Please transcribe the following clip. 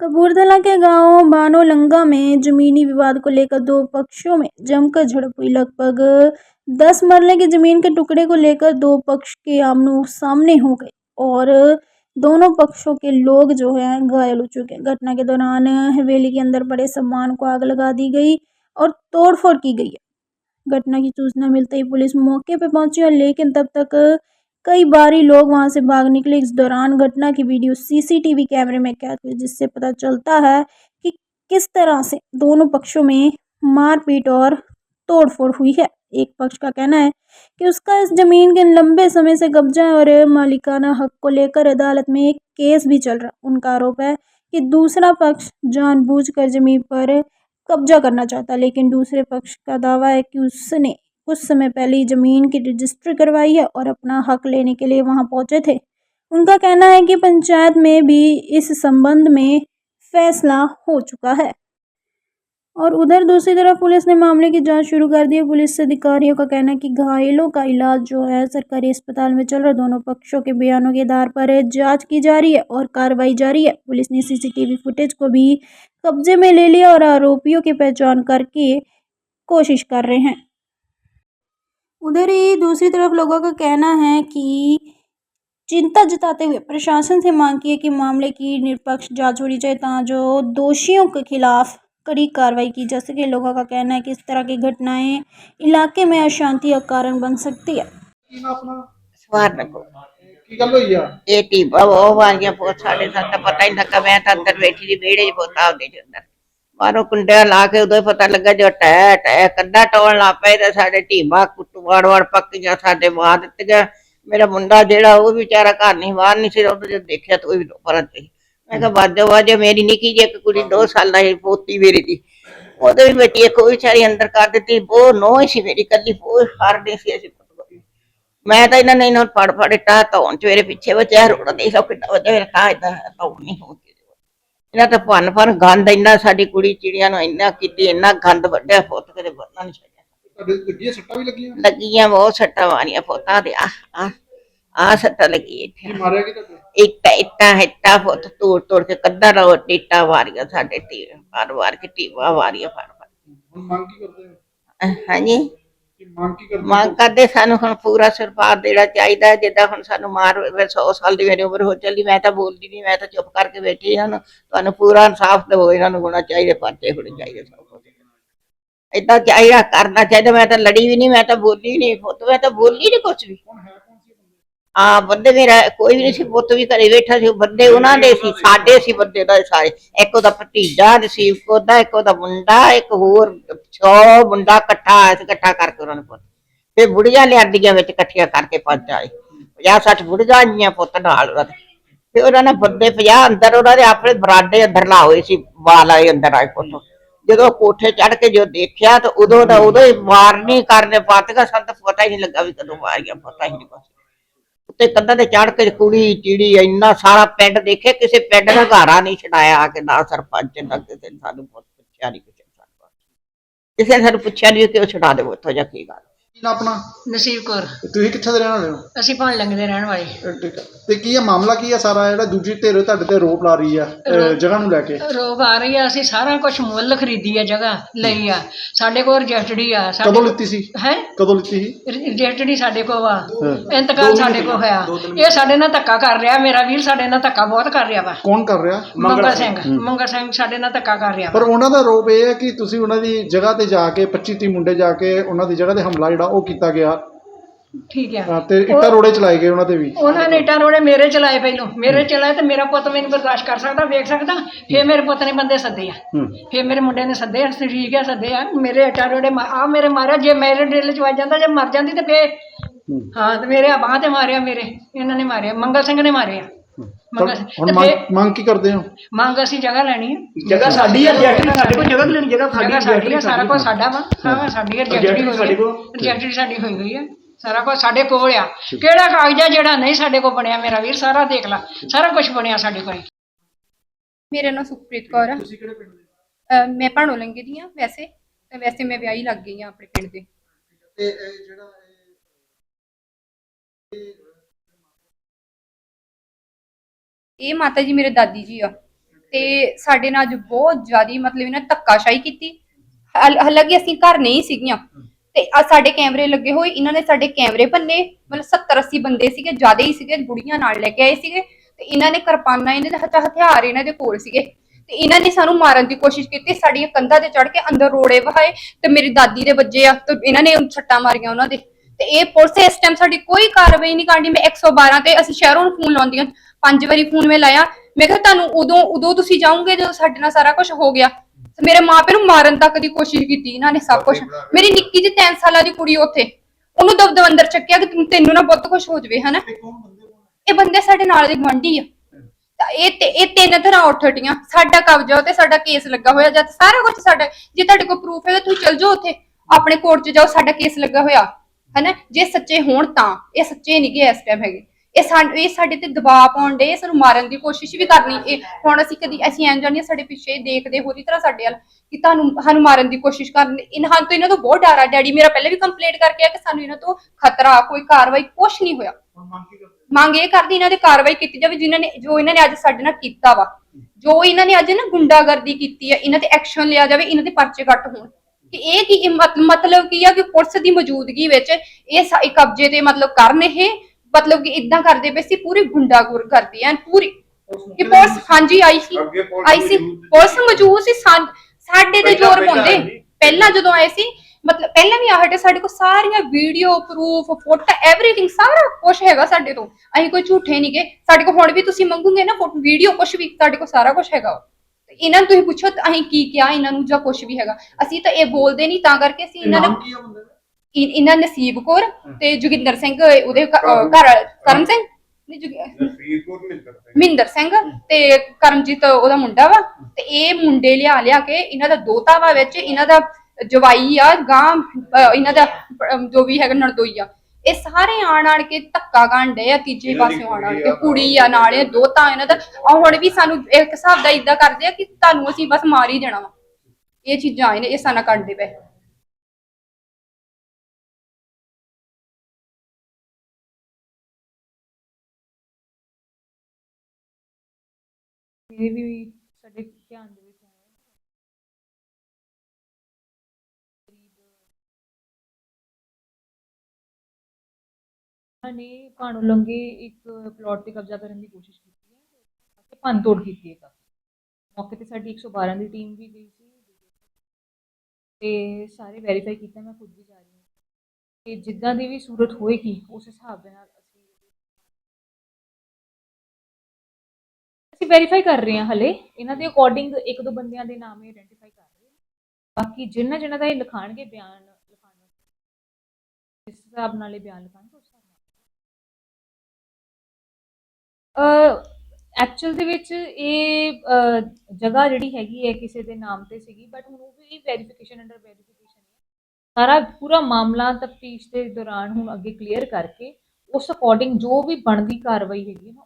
कपूरथला के गाँव बानोलंगा में जमीनी विवाद को लेकर दो पक्षों में जमकर झड़प हुई। लगभग दस मरले की ज़मीन के टुकड़े को लेकर दो पक्ष के आमने सामने हो गए और दोनों पक्षों के लोग जो है घायल हो चुके हैं। घटना के दौरान हवेली के अंदर पड़े सामान को आग लगा दी गई और तोड़फोड़ की गई है। घटना की सूचना मिलते ही पुलिस मौके पर पहुँची और लेकिन तब तक कई बारी लोग वहाँ से भाग निकले। इस दौरान घटना की वीडियो सीसीटीवी कैमरे में कैद हुई, जिससे पता चलता है कि किस तरह से दोनों पक्षों में मारपीट और तोड़फोड़ हुई है। एक पक्ष का कहना है कि उसका इस ज़मीन के लंबे समय से कब्जा है और मालिकाना हक को लेकर अदालत में एक केस भी चल रहा उनका आरोप है कि दूसरा पक्ष जानबूझकर ज़मीन पर कब्जा करना चाहता लेकिन दूसरे पक्ष का दावा है कि उसने कुछ समय पहले ज़मीन की रजिस्ट्री करवाई है और अपना हक लेने के लिए वहाँ पहुँचे थे। उनका कहना है कि पंचायत में भी इस संबंध में फैसला हो चुका है। और उधर दूसरी तरफ़ पुलिस ने मामले की जाँच शुरू कर दी है। पुलिस अधिकारियों का कहना है कि घायलों का इलाज जो है, सरकारी अस्पताल में चल रहा दोनों पक्षों के बयानों के आधार पर जाँच की जा रही है और कार्रवाई जारी है। पुलिस ने सीसीटीवी फुटेज को भी कब्जे में ले लिया और आरोपियों की पहचान करके कोशिश कर रहे हैं। उधर ही दूसरी तरफ लोगों का कहना है कि चिंता जताते हुए प्रशासन से मांग की है कि मामले की निष्पक्ष जांच होनी चाहिए ताजो दोषियों के खिलाफ कड़ी कार्रवाई की जा सके लोगों का कहना है कि इस तरह की घटनाएं इलाके में अशांति का कारण बन सकती है ਕੀ ਨਾ ਆਪਣਾ ਸਵਾਰਨ ਕੋ ਕੀ ਗੱਲ ਹੋਈ ਆ ਇਹ ਟੀਬਾ ਉਹ ਵਾਰੀਆਂ ਪੋਤ ਸਾਡੇ ਸਾਨੂੰ ਤਾਂ ਪਤਾ ਹੀ ਨਹੀਂ ਲੱਗਾ ਮੈਂ ਤਾਂ ਅੰਦਰ ਬੈਠੀ ਦੀ ਵਿਹੜੇ 'ਚ ਪੋਤਾ ਉਹਦੇ ਚ ਅੰਦਰ ਬਾਹਰੋਂ ਕੁੰਡਿਆ ਲਾ ਕੇ ਉਦੋਂ ਹੀ ਪਤਾ ਲੱਗਾ ਜੋ ਟੈ ਟੈ ਕੰਦਾ ਟੋਣ ਲਾ ਪਏ ਤੇ ਸਾਡੇ ਟੀਬਾ ਕੁੱਟ ਵਾੜ ਪੱਕੀਆਂ ਸਾਡੇ ਮਾਰ ਦਿੱਤੀਆਂ। ਮੇਰਾ ਮੁੰਡਾ ਜਿਹੜਾ ਉਹ ਵਿਚਾਰਾ ਘਰ ਨਹੀਂ, ਬਾਹਰ ਨਹੀਂ ਸੀ ਉਹਦੇ ਜਦ ਦੇਖਿਆ ਤਾਂ ਉਹ ਵੀ ਪਰਤ ਸੀ। ਮੈਂ ਕਿਹਾ, ਵਾਜੋ ਵਾਜੋ, ਮੇਰੀ ਨਿੱਕੀ ਜਿਹੀ ਇੱਕ ਕੁੜੀ 2 ਸਾਲਾਂ ਦੀ ਪੋਤੀ ਮੇਰੀ ਦੀ। ਉਹਦੇ ਵੀ ਬੇਟੀ ਇੱਕ, ਉਹ ਵਿਚਾਰੀ ਅੰਦਰ ਕਰ ਦਿੱਤੀ ਉਹ ਨੋ ਹੀ ਸੀ ਮੇਰੀ ਕੱਲੀ ਉਹ ਹਰਦੇ ਸੀ ਅਸੀਂ ਮੈਂ ਤਾਂ ਇਹਨਾਂ ਨੇ ਇਹਨਾਂ ਨੂੰ ਫੜ ਫੜ ਟਾ ਧੌਣ ਚ ਮੇਰੇ ਪਿੱਛੇ ਬਚਿਆ ਰੋੜਾ ਨਹੀਂ ਸਭ ਕਿੰਨਾ ਵਜੇ ਮੇਰਾ ਖਾ ਇਦਾਂ ਧੌਣ ਨਹੀਂ ਹੁੰਦੀ ਇਹਨਾਂ ਤਾਂ ਭੰਨ ਭੰਨ ਗੰਦ ਇੰਨਾ ਸਾਡੀ ਕੁੜੀ ਚਿੜੀਆਂ ਨੂੰ ਇੰਨਾ ਕੀਤੀ ਇੰਨਾ ਗੰਦ ਵੱਡਿਆ ਪੁੱਤ ਕਦੇ ਬੰਨਾ ਨਹੀਂ ਛੱਡਿਆ। ਤੁਹਾਡੇ ਲੱਗੀਆਂ ਸੱਟਾਂ ਵੀ ਲੱਗੀਆਂ? ਲੱਗੀਆਂ ਬਹੁਤ ਸੱਟਾਂ ਮਾਰੀਆਂ ਪੁੱਤਾਂ ਦੇ ਆ ਆ ਆ ਸੱਟਾਂ ਲੱਗੀ ਕੀ ਇੱਥੇ ਮਾਰਿਆ ਕੀ ਇੱਟਾਂ ਇੱਟਾਂ ਹਿੱਟਾਂ ਪੁੱਤ ਤੋੜ ਤੋੜ ਕੇ ਕੱਦਾ ਰੋ ਟੀਟਾ ਵਾਰੀਆਂ ਸਾਡੇ ਵਾਰ ਵਾਰ ਕੇ ਟੀਵਾ ਵਾਰੀਆਂ ਫੜ ਫੜ। ਹੁਣ ਮੰਗ ਕੀ ਕਰਦੇ ਹੋ? ਅਹ ਹਾਂਜੀ? ਕੀ ਮੰਗ ਕੀ ਕਰਦੇ ਮੰਗ ਕਰਦੇ ਸਾਨੂੰ ਹੁਣ ਪੂਰਾ ਸਰਕਾਰ ਦੇਣਾ ਚਾਹੀਦਾ ਹੈ, ਜਿੱਦਾਂ ਹੁਣ ਸਾਨੂੰ ਮਾਰ 100 ਸਾਲ ਦੀ ਮੇਰੀ ਉਮਰ ਹੋ ਚੱਲੀ ਮੈਂ ਤਾਂ ਬੋਲਦੀ ਨਹੀਂ ਮੈਂ ਤਾਂ ਚੁੱਪ ਕਰਕੇ ਬੈਠੀ ਹਾਂ ਤੁਹਾਨੂੰ ਪੂਰਾ ਇਨਸਾਫ ਦਿਵੋ ਇਹਨਾਂ ਨੂੰ ਹੋਣਾ ਚਾਹੀਦਾ ਪਰਚੇ ਹੋਣੇ ਚਾਹੀਦੇ ਸਭ ਕੁਝ ਏਦਾਂ ਚਾਹੀਦਾ ਕਰਨਾ ਚਾਹੀਦਾ ਮੈਂ ਤਾਂ ਲੜੀ ਵੀ ਨਹੀਂ ਮੈਂ ਤਾਂ ਬੋਲੀ ਨਹੀਂ ਮੈਂ ਤਾਂ ਬੋਲੀ ਨਹੀਂ ਕੁਝ ਵੀ। ਹੈ ਆ ਬੰਦੇ ਮੇਰਾ ਕੋਈ ਵੀ ਨਹੀਂ ਸੀ, ਪੁੱਤ ਵੀ ਘਰੇ ਬੈਠਾ ਸੀ, ਉਹ ਬੰਦੇ ਉਹਨਾਂ ਦੇ ਸੀ, ਸਾਡੇ ਸੀ ਬੰਦੇ ਦਾ ਸਾਰੇ। ਇੱਕ ਉਹਦਾ ਭਤੀਜਾ ਸੀ, ਇੱਕ ਇੱਕ ਉਹਦਾ ਮੁੰਡਾ, ਇੱਕ ਹੋਰ ਛੋ ਮੁੰਡਾ ਇਕੱਠਾ ਇਕੱਠਾ ਕਰਕੇ ਉਹਨਾਂ ਨੇ ਪੁੱਤ। ਫਿਰ ਬੁੜੀਆਂ ਲਿਆਂਦੀਆਂ ਵਿੱਚ ਇਕੱਠੀਆਂ ਕਰਕੇ ਪੰਜ ਆਏ। 50 60 ਬੁੜੀਆਂ ਆਈਆਂ ਪੁੱਤ ਨਾਲ ਉਹਨਾਂ ਦੇ। ਫਿਰ ਉਹਨਾਂ ਨੇ ਬੰਦੇ 50 ਅੰਦਰ, ਉਹਨਾਂ ਦੇ ਆਪਣੇ ਬਰਾਡੇ ਅੰਦਰ ਲਾ ਹੋਏ ਸੀ, ਵਾਲ ਆਏ ਅੰਦਰ ਆਏ ਪੁੱਤ। ਜਦੋਂ ਕੋਠੇ ਚੜ ਕੇ ਜੋ ਦੇਖਿਆ ਤਾਂ ਉਦੋਂ ਦਾ ਉਦੋਂ ਹੀ ਵਾਰਨੀ ਕਰਨੇ ਪਾਤਗਾ ਸਾਨੂੰ ਪਤਾ ਹੀ ਨਹੀਂ ਲੱਗਾ ਵੀ ਕਦੋਂ ਮਾਰੀਆਂ, ਪਤਾ ਹੀ ਨਹੀਂ ਕੁਛ। ਉੱਤੇ ਕੰਧਾਂ ਤੇ ਚੜ ਕੇ ਕੁੜੀ ਚਿੜੀ ਇੰਨਾ ਸਾਰਾ ਪਿੰਡ ਦੇਖੇ, ਕਿਸੇ ਪਿੰਡ ਦਾ ਘਾਰਾ ਨਹੀਂ ਛਡਾਇਆ ਆ ਕੇ, ਨਾ ਸਰਪੰਚ, ਨਾ ਕਿਸੇ ਨੇ ਸਾਨੂੰ ਪੁੱਛ- ਪੁੱਛਿਆ ਨਹੀਂ ਨੇ ਸਾਨੂੰ ਕਿਸੇ ਨੇ ਸਾਨੂੰ ਪੁੱਛਿਆ ਨਹੀਂ ਕਿ ਉਹ ਛਡਾ ਦੇਵੋ ਇੱਥੋਂ ਜਾ ਕੀ ਗੱਲ। ਨਾ ਆਪਣਾ? ਨਸੀਬ ਕੌਰ। ਤੇ ਤੁਸੀਂ ਕਿੱਥੇ ਦੇ ਰਹਿਣ ਵਾਲੇ ਹੋ? ਅਸੀਂ ਭਾਣ ਲੰਗਦੇ ਰਹਿਣ ਵਾਲੇ। ਇਹ ਠੀਕ ਹੈ। ਤੇ ਕੀ ਇਹ ਮਾਮਲਾ ਕੀ ਹੈ ਸਾਰਾ ਜਿਹੜਾ ਦੂਜੀ ਧਿਰ ਤੁਹਾਡੇ ਤੇ ਰੋਪ ਲਾ ਰਹੀ ਆ ਅਹ, ਜਗ੍ਹਾ ਨੂੰ ਲੈ ਕੇ? ਰੋਗ ਆ ਰਹੀ ਆ ਅਸੀਂ ਸਾਰਾ ਕੁਝ ਮੁੱਲ ਖਰੀਦੀ ਆ ਜਗ੍ਹਾ ਲਈ ਆ। ਸਾਡੇ ਕੋਲ ਰਜਿਸਟਰੀ ਆ ਕਦੋਂ ਲਿੱਤੀ ਸੀ? ਹੈ? ਕਦੋਂ ਲਿੱਤੀ ਸੀ? ਰਜਿਸਟਰੀ ਸਾਡੇ ਕੋਲ ਆ। ਹਾਂ। ਇੰਤਕਾਲ ਸਾਡੇ ਕੋਲ ਹੋਇਆ। ਇਹ ਸਾਡੇ ਨਾਲ ਧੱਕਾ ਕਰ ਰਿਹਾ ਮੇਰਾ ਵੀਰ ਸਾਡੇ ਨਾਲ ਧੱਕਾ ਬਹੁਤ ਕਰ ਰਿਹਾ ਵਾ। ਕੌਣ ਕਰ ਰਿਹਾ? ਮੰਗਲ ਸਿੰਘ। ਮੰਗਲ ਸਿੰਘ ਸਾਡੇ ਨਾਲ ਧੱਕਾ ਕਰ ਰਿਹਾ ਪਰ ਉਹਨਾਂ ਦਾ ਆਰੋਪ ਇਹ ਹੈ ਕਿ ਤੁਸੀਂ ਉਹਨਾਂ ਦੀ ਜਗ੍ਹਾ ਤੇ ਜਾ ਕੇ 25 30 ਮੁੰਡੇ ਜਾ ਕੇ ਉਹਨਾਂ ਦੀ ਜਗ੍ਹਾ ਤੇ ਹਮਲਾ ਜਿਹੜਾ ਉਹ ਕੀਤਾ ਗਿਆ। ਠੀਕ ਹਾਂ, ਤੇ ਇੱਟਾਂ ਰੋੜੇ ਚਲਾਏ ਗਏ ਉਹਨਾਂ ਤੇ ਵੀ ਉਹਨਾਂ ਨੇ ਇੱਟਾਂ ਰੋੜੇ ਮੇਰੇ ਚਲਾਏ ਪਹਿਲੋਂ। ਮੇਰੇ ਚਲਾਏ ਤੇ ਮੇਰਾ ਪੁੱਤ ਮੈਨੂੰ ਬਰਦਾਸ਼ਤ ਕਰ ਸਕਦਾ ਵੇਖ ਸਕਦਾ ਫੇਰ ਮੇਰੇ ਪੁੱਤ ਨੇ ਬੰਦੇ ਸੱਦੇ ਆ। ਹੂੰ। ਫੇਰ ਮੇਰੇ ਮੁੰਡੇ ਨੇ ਸੱਦੇ ਆ ਠੀਕ ਆ ਸੱਦੇ ਆ। ਮੇਰੇ ਇੱਟਾਂ ਰੋੜੇ ਆ ਮੇਰੇ ਮਾਰਿਆ ਜੇ ਮੇਰੇ ਡਿੱਲ ਚ ਵੱਜ ਜਾਂਦਾ ਜੇ ਮਰ ਜਾਂਦੀ ਤੇ ਫੇਰ ਹੂੰ। ਹਾਂ ਤੇ ਮੇਰੇ ਆ ਬਾਂਹ ਤੇ ਮਾਰਿਆ ਮੇਰੇ। ਇਹਨਾਂ ਨੇ ਮਾਰਿਆ ਮੰਗਲ ਸਿੰਘ ਨੇ ਮਾਰਿਆ। ਹੁਣ- ਮੰਗ ਕੀ ਕਰਦੇ ਹੋ? ਮੰਗ ਅਸੀਂ ਜਗ੍ਹਾ ਲੈਣੀ ਹੈ ਜਗ੍ਹਾ ਸਾਡੀ ਹੈ ਰਜਿਸਟਰੀ ਸਾਡੇ ਕੋਲ ਜਗ੍ਹਾ ਲੈਣੀ ਜਗ੍ਹਾ ਸਾਡੀ ਜਗ੍ਹਾ ਸਾਡੀ ਹੈ ਸਾਰਾ ਕੁਝ ਸਾਡੀ ਸਾਡਾ ਵਾ ਹਾਂ ਸਾਡੀ ਰਜਿਸਟਰੀ ਹੋਈ ਸਾਡੇ ਹੈ। ਕੋਲ। ਰਜਿਸਟਰੀ ਸਾਡੀ ਹੋਈ ਹੋਈ ਹੈ ਸਾਰਾ ਕੁਝ ਸਾਡੇ ਕੋਲ ਆ। ਕਿਹੜਾ ਕਾਗਜ਼ ਆ ਜਿਹੜਾ ਨਹੀਂ ਸਾਡੇ ਕੋਲ ਬਣਿਆ ਮੇਰਾ ਵੀਰ ਸਾਰਾ ਦੇਖ ਲੈ। ਸਾਰਾ ਕੁਝ ਬਣਿਆ ਸਾਡੇ ਕੋਲ। ਮੇਰਾ ਨਾਮ ਸੁਖਪ੍ਰੀਤ ਕੌਰ ਆ। ਤੁਸੀਂ ਕਿਹੜੇ ਪਿੰਡ ਦੇ? ਅਹ ਮੈਂ ਭਾਣੋ ਲੰਗੇ ਦੀ ਆ ਵੈਸੇ। ਤੇ ਵੈਸੇ ਮੈਂ ਵਿਆਹੀ ਲੱਗ ਗਈ ਆ ਆਪਣੇ ਪਿੰਡ ਦੇ। ਤੇ ਇਹ ਜਿਹੜਾ ਇਹ ਇਹ ਮਾਤਾ ਜੀ ਮੇਰੇ ਦਾਦੀ ਜੀ ਆ। ਤੇ ਸਾਡੇ ਨਾਲ ਅੱਜ ਬਹੁਤ ਜ਼ਿਆਦੀ ਮਤਲਬ ਇਹਨਾਂ ਧੱਕਾਸ਼ਾਹੀ ਕੀਤੀ। ਹਾਲ- ਹਾਲਾਂਕਿ ਅਸੀਂ ਘਰ ਨਹੀਂ ਸੀਗੀਆਂ। ਤੇ ਆ ਸਾਡੇ ਕੈਮਰੇ ਲੱਗੇ ਹੋਏ, ਇਹਨਾਂ ਨੇ ਸਾਡੇ ਕੈਮਰੇ ਭੰਨੇ। ਮਤਲਬ 70 80 ਬੰਦੇ ਸੀਗੇ, ਜ਼ਿਆਦਾ ਹੀ ਸੀਗੇ, ਬੁੜੀਆਂ ਨਾਲ ਲੈ ਕੇ ਆਏ ਸੀਗੇ। ਤੇ ਇਹਨਾਂ ਨੇ ਕਿਰਪਾਨਾਂ ਇਹਨਾਂ ਦੇ ਹੱਥ ਹਥਿਆਰ ਇਹਨਾਂ ਦੇ ਕੋਲ ਸੀਗੇ। ਤੇ ਇਹਨਾਂ ਨੇ ਸਾਨੂੰ ਮਾਰਨ ਦੀ ਕੋਸ਼ਿਸ਼ ਕੀਤੀ, ਸਾਡੀਆਂ ਕੰਧਾਂ ਤੇ ਚੜ ਕੇ ਅੰਦਰ ਰੋੜੇ ਵਹਾਏ ਤੇ ਮੇਰੀ ਦਾਦੀ ਦੇ ਵੱਜੇ ਆ, ਤੇ ਇਹਨਾਂ ਨੇ ਛੱਟਾਂ ਮਾਰੀਆਂ ਉਹਨਾਂ ਦੇ। ਤੇ ਇਹ ਪੁਲਿਸ ਇਸ ਟਾਈਮ ਸਾਡੀ ਕੋਈ ਕਾਰਵਾਈ ਨਹੀਂ ਕਰਦੀ। ਮੈਂ 112 ਤੇ ਅਸੀਂ ਸ਼ਹਿਰੋਂ ਨੂੰ ਫੋਨ ਲਾਉਂਦੀਆਂ। ਪੰਜ ਵਾਰੀ ਫੋਨ ਮੈਂ ਲਾਇਆ ਮੈਂ ਕਿਹਾ ਤੁਹਾਨੂੰ ਉਦੋਂ ਉਦੋਂ ਤੁਸੀਂ ਜਾਓਗੇ ਜਦੋਂ ਸਾਡੇ ਨਾਲ ਸਾਰਾ ਕੁਝ ਹੋ ਗਿਆ? ਤੇ ਮੇਰੇ ਮਾਪੇ ਨੂੰ ਮਾਰਨ ਤੱਕ ਦੀ ਕੋਸ਼ਿਸ਼ ਕੀਤੀ ਇਹਨਾਂ ਨੇ ਸਭ ਕੁਝ ਮੇਰੀ ਨਿੱਕੀ ਜਿਹੀ 3 ਸਾਲਾਂ ਦੀ ਕੁੜੀ ਉੱਥੇ। ਉਹਨੂੰ ਦਬਦਬ ਅੰਦਰ ਚੱਕਿਆ ਕਿ ਤੈਨੂੰ- ਤੈਨੂੰ ਨਾ ਬਹੁਤ ਕੁਝ ਹੋ ਜਾਵੇ ਹਨਾ? ਇਹ ਬੰਦੇ ਸਾਡੇ ਨਾਲ ਦੇ ਗਵਾਂਢੀ ਆ। ਤਾਂ ਇਹ ਤੇ ਇਹ ਤਿੰਨ ਤਰ੍ਹਾਂ ਉੱਠਟੀਆਂ। ਸਾਡਾ ਕਬਜ਼ਾ ਤੇ ਸਾਡਾ ਕੇਸ ਲੱਗਾ ਹੋਇਆ ਜਦ ਸਾਰਾ ਕੁਝ ਸਾਡਾ ਜੇ ਤੁਹਾਡੇ ਕੋਲ ਪ੍ਰੂਫ ਹੈਗਾ ਤੁਸੀਂ ਚਲ ਜਾਓ ਉੱਥੇ। ਆਪਣੇ ਕੋਰਟ 'ਚ ਜਾਓ ਸਾਡਾ ਕੇਸ ਲੱਗਾ ਹੋਇਆ ਹਨਾ? ਜੇ ਸੱਚੇ ਹੋਣ ਤਾਂ ਇਹ ਸੱਚੇ ਨਹੀਂ ਗੇ ਇਸ ਟਾਈਮ ਹੈਗੇ। ਇਹ ਸਾਡੇ ਇਹ ਸਾਡੇ ਤੇ ਦਬਾਅ ਪਾਉਣ ਦੇ ਸਾਨੂੰ ਮਾਰਨ ਦੀ ਕੋਸ਼ਿਸ਼ ਵੀ ਕਰਨੀ। ਇਹ ਹੁਣ ਅਸੀਂ ਕਦੀ ਅਸੀਂ ਐਂ ਜਾਣੀਏ ਸਾਡੇ ਪਿੱਛੇ ਦੇਖਦੇ ਹੋਰੀ ਤਰ੍ਹਾਂ ਸਾਡੇ ਵੱਲ ਕਿ ਤੁਹਾਨੂੰ ਸਾਨੂੰ ਮਾਰਨ ਦੀ ਕੋਸ਼ਿਸ਼ ਕਰਨ। ਇਹਨਾਂ ਤੋਂ ਇਹਨਾਂ ਤੋਂ ਬਹੁਤ ਡਰ ਆ ਡੈਡੀ। ਮੇਰਾ ਪਹਿਲੇ ਵੀ ਕੰਪਲੇਂਟ ਕਰਕੇ ਆ ਕਿ ਸਾਨੂੰ ਇਹਨਾਂ ਤੋਂ ਖਤਰਾ ਕੋਈ ਕਾਰਵਾਈ ਕੁਛ ਨਹੀਂ ਹੋਇਆ। ਮੰਗ ਇਹ ਕਰਦੀ ਇਹਨਾਂ ਤੇ ਕਾਰਵਾਈ ਕੀਤੀ ਜਾਵੇ ਜਿਨ੍ਹਾਂ ਨੇ ਜੋ ਇਹਨਾਂ ਨੇ ਅੱਜ ਸਾਡੇ ਨਾਲ ਕੀਤਾ ਵਾ। ਜੋ ਇਹਨਾਂ ਨੇ ਅੱਜ ਨਾ ਗੁੰਡਾਗਰਦੀ ਕੀਤੀ ਹੈ ਇਹਨਾਂ ਤੇ ਐਕਸ਼ਨ ਲਿਆ ਜਾਵੇ ਇਹਨਾਂ ਦੇ ਪਰਚੇ ਕੱਟ ਹੋਣ। ਕਿ ਇਹ ਕੀ ਮਤਲਬ ਕੀ ਆ ਕਿ ਪੁਲਿਸ ਦੀ ਮੌਜੂਦਗੀ ਵਿੱਚ ਇਹ ਕਬਜ਼ੇ ਤੇ ਮਤਲਬ ਕਰਨ ਇਹ ਮਤਲਬ ਕਿ ਇਦਾਂ ਕਰਦੇ ਪਏ ਸੀ ਪੂਰੀ ਗੁੰਡਾਗਰ ਕਰਦੀ ਐ ਪੂਰੀ। ਕਿ ਪੁਲਿਸ ਹਾਂਜੀ ਆਈ ਸੀ ਆਈ ਸੀ। ਪੁਲਿਸ ਮੌਜੂਦ ਸੀ ਸਾਡੇ ਤੇ ਜ਼ੋਰ ਪਾਉਂਦੇ। ਪਹਿਲਾਂ ਜਦੋਂ ਆਏ ਸੀ ਮਤਲਬ ਪਹਿਲਾਂ ਵੀ ਆਹਟੇ ਸਾਡੇ ਕੋਲ ਸਾਰੀਆਂ ਵੀਡੀਓ ਪ੍ਰੂਫ ਫੋਟੋ ਐਵਰੀਥਿੰਗ ਸਾਰਾ ਕੁਝ ਹੈਗਾ ਸਾਡੇ ਤੋਂ। ਅਸੀਂ ਕੋਈ ਝੂਠੇ ਨਹੀਂ ਗਏ ਸਾਡੇ ਕੋਲ ਹੁਣ ਵੀ ਤੁਸੀਂ ਮੰਗੋਗੇ ਨਾ ਫੋਟੋ ਵੀਡੀਓ ਕੁਝ ਵੀ ਸਾਡੇ ਕੋਲ ਸਾਰਾ ਕੁਝ ਹੈਗਾ। ਤੇ ਇਹਨਾਂ ਨੂੰ ਤੁਸੀਂ ਪੁੱਛੋ ਤਾਂ ਅਸੀਂ ਕੀ ਕਿਹਾ ਇਹਨਾਂ ਨੂੰ ਜਾਂ ਕੁਝ ਵੀ ਹੈਗਾ। ਅਸੀਂ ਤਾਂ ਇਹ ਬੋਲਦੇ ਨਹੀਂ ਤਾਂ ਕਰਕੇ ਅਸੀਂ ਇਹਨਾਂ ਨੂੰ ਇ- ਇਹਨਾਂ ਨਸੀਬ ਕੌਰ ਤੇ ਜੋਗਿੰਦਰ ਸਿੰਘ ਉਹਦੇ ਘ- ਅਹ ਘਰ ਕਰਮ ਸਿੰਘ? ਨਹੀਂ ਜੋਗੀ- ਮਹਿੰਦਰ ਸਿੰਘ। ਤੇ ਕਰਮਜੀਤ ਉਹਦਾ ਮੁੰਡਾ ਵਾ। ਤੇ ਇਹ ਮੁੰਡੇ ਲਿਆ ਲਿਆ ਕੇ ਇਹਨਾਂ ਦਾ ਦੋਤਾ ਵਾ ਵਿੱਚ ਇਹਨਾਂ ਦਾ ਜਵਾਈ ਆ ਗਾਂ ਅਹ ਇਹਨਾਂ ਦਾ ਅਹ ਜੋ ਵੀ ਹੈਗਾ ਨਰਦੋਈ ਆ। ਇਹ ਸਾਰੇ ਆਣ ਆਣ ਕੇ ਧੱਕਾ ਗਾਂਡੇ ਆ ਤੀਜੇ ਪਾਸਿਓਂ ਆਣ ਆਣ ਕੇ ਕੁੜੀ ਆ ਨਾਲੇ ਦੋਤਾ ਇਹਨਾਂ ਦਾ। ਆ ਹੁਣ ਵੀ ਸਾਨੂੰ ਇੱਕ ਹਿਸਾਬ ਦਾ ਇਦਾਂ ਕਰਦੇ ਆ ਕਿ ਤੁਹਾਨੂੰ ਅਸੀਂ ਬਸ ਮਾਰ ਹੀ ਦੇਣਾ ਵਾ। ਇਹ ਚੀਜ਼ਾਂ ਆਏ ਨੇ ਇਹ ਸਾਨਾ ਕਰਦੇ ਪਏ। ਇਹ ਵੀ ਸਾਡੇ ਧਿਆਨ ਦੇ ਵਿੱਚ ਆਇਆ। ਉਹਨਾਂ ਨੇ ਭਾਣੋ ਲੰਗੇ ਇੱਕ ਪਲਾਟ ਤੇ ਕਬਜ਼ਾ ਕਰਨ ਦੀ ਕੋਸ਼ਿਸ਼ ਕੀਤੀ ਹੈ ਤੇ ਭੰਨ ਤੋੜ ਕੀਤੀ ਹੈ ਕਾਫੀ। ਮੌਕੇ ਤੇ ਸਾਡੀ 112 ਦੀ ਟੀਮ ਵੀ ਗਈ ਸੀ। ਤੇ ਸਾਰੇ ਵੈਰੀਫਾਈ ਕੀਤਾ, ਮੈਂ ਖੁਦ ਵੀ ਜਾ ਰਹੀ ਹਾਂ। ਤੇ ਜਿੱਦਾਂ ਦੀ ਵੀ ਸੂਰਤ ਹੋਏਗੀ, ਉਸ ਹਿਸਾਬ ਦੇ ਨਾਲ ਅਸੀਂ ਵੈਰੀਫਾਈ ਕਰ ਰਹੇ ਹਾਂ ਹਲੇ। ਇਹਨਾਂ ਦੇ ਅਕੋਰਡਿੰਗ ਇੱਕ ਦੋ ਬੰਦਿਆਂ ਦੇ ਨਾਮ ਆਇਡੈਂਟੀਫਾਈ ਕਰ ਰਹੇ ਹਾਂ ਬਾਕੀ ਜਿੰਨਾ ਜਿਨ੍ਹਾਂ ਦਾ ਇਹ ਲਿਖਾਣਗੇ, ਬਿਆਨ ਲਿਖਾਣਾ। ਜਿਸ ਹਿਸਾਬ ਨਾਲ ਇਹ ਬਿਆਨ ਲਿਖਾਣਗੇ, ਉਸ ਹਿਸਾਬ ਨਾਲ। ਐਕਚੁਅਲ ਦੇ ਵਿੱਚ ਇਹ ਜਗ੍ਹਾ ਜਿਹੜੀ ਹੈਗੀ ਹੈ ਕਿਸੇ ਦੇ ਨਾਮ ਤੇ ਸੀਗੀ ਬਟ ਹੁਣ ਉਹ ਵੀ ਵੈਰੀਫਿਕੇਸ਼ਨ ਅੰਡਰ ਵੈਰੀਫਿਕੇਸ਼ਨ ਹੈ ਸਾਰਾ ਪੂਰਾ ਮਾਮਲਾ ਤਫਤੀਸ਼ ਦੇ ਦੌਰਾਨ ਹੁਣ ਅੱਗੇ ਕਲੀਅਰ ਕਰਕੇ ਉਸ ਅਕੋਰਡਿੰਗ ਜੋ ਵੀ ਬਣਦੀ ਕਾਰਵਾਈ ਹੈਗੀ ਨਾ